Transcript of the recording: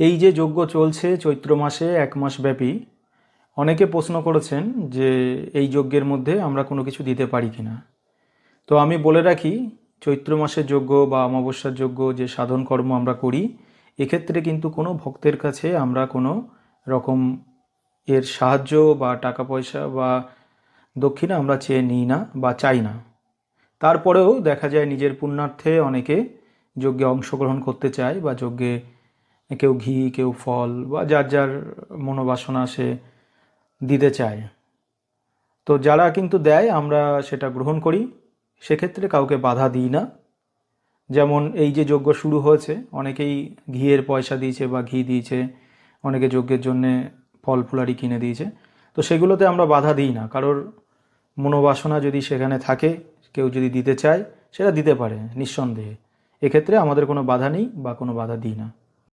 এই যে যজ্ঞ চলছে চৈত্র মাসে এক মাস ব্যাপী, অনেকে প্রশ্ন করেছেন যে এই যজ্ঞের মধ্যে আমরা কোনো কিছু দিতে পারি কি না। তো আমি বলে রাখি, চৈত্র মাসের যজ্ঞ বা অমাবস্যার যজ্ঞ যে সাধন কর্ম আমরা করি, এক্ষেত্রে কিন্তু কোনো ভক্তের কাছে আমরা কোনো রকম এর সাহায্য বা টাকা পয়সা বা দক্ষিণা আমরা চেয়ে নিই না বা চাই না। তারপরেও দেখা যায় নিজের পুণ্যার্থে অনেকে যজ্ঞে অংশগ্রহণ করতে চায় বা যজ্ঞে কেউ ঘি, কেউ ফল বা যার যার মনোবাসনা সে দিতে চায়। তো যারা কিন্তু দেয়, আমরা সেটা গ্রহণ করি। সেক্ষেত্রে কাউকে বাধা দিই না। যেমন এই যে যজ্ঞ শুরু হয়েছে, অনেকেই ঘিয়ের পয়সা দিয়েছে বা ঘি দিয়েছে, অনেকে যজ্ঞের জন্যে ফল ফুলারি কিনে দিয়েছে। তো সেগুলোতে আমরা বাধা দিই না। কারোর মনোবাসনা যদি সেখানে থাকে, কেউ যদি দিতে চায়, সেটা দিতে পারে নিঃসন্দেহে। এক্ষেত্রে আমাদের কোনো বাধা নেই বা কোনো বাধা দিই না।